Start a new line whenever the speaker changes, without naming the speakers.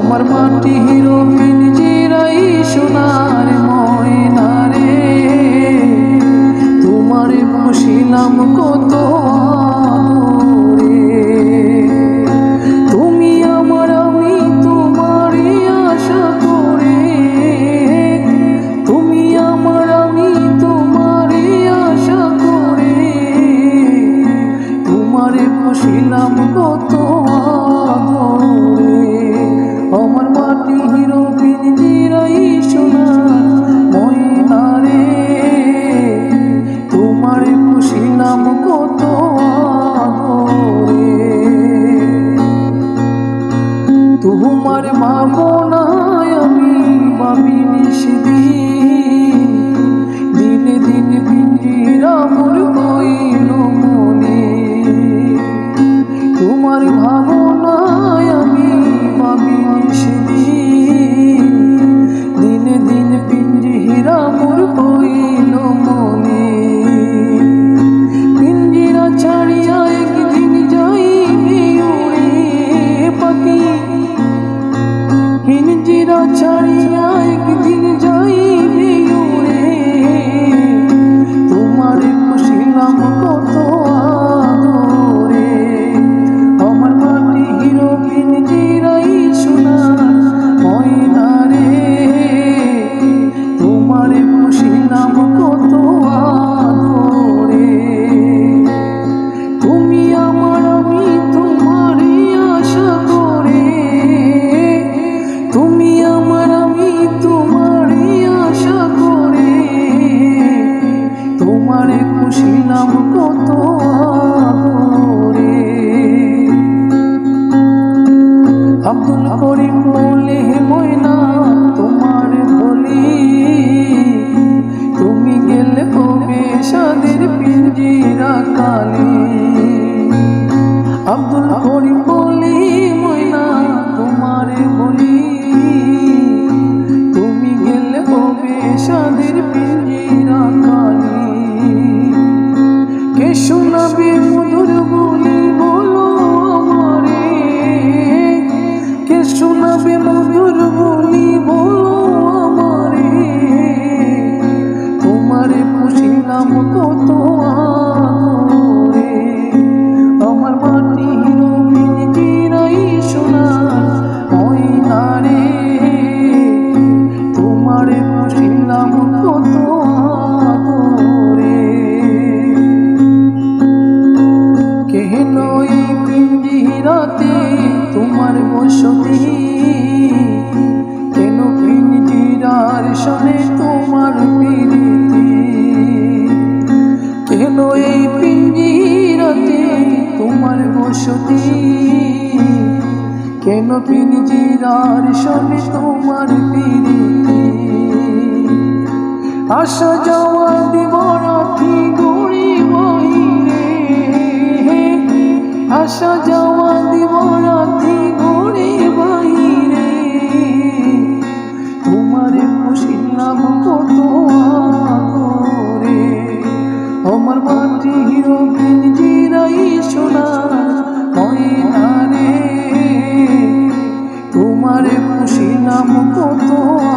আমার মাটি হিরো জিরাই সোনার ময়নারে তোমারে বসিলাম কত তোমার ভাবনায় আমি ভাবিনি সেদিন এসো নবী মধুর সতী, কেন প্রেমিটি শোনে তোমার পিড়িতি কেন এই পিঞ্জিরাতে তোমার বসতি? কেন পিঞ্জিরার শোনে তোমার পিড়িতি আসা যাওয়া 你那么多痛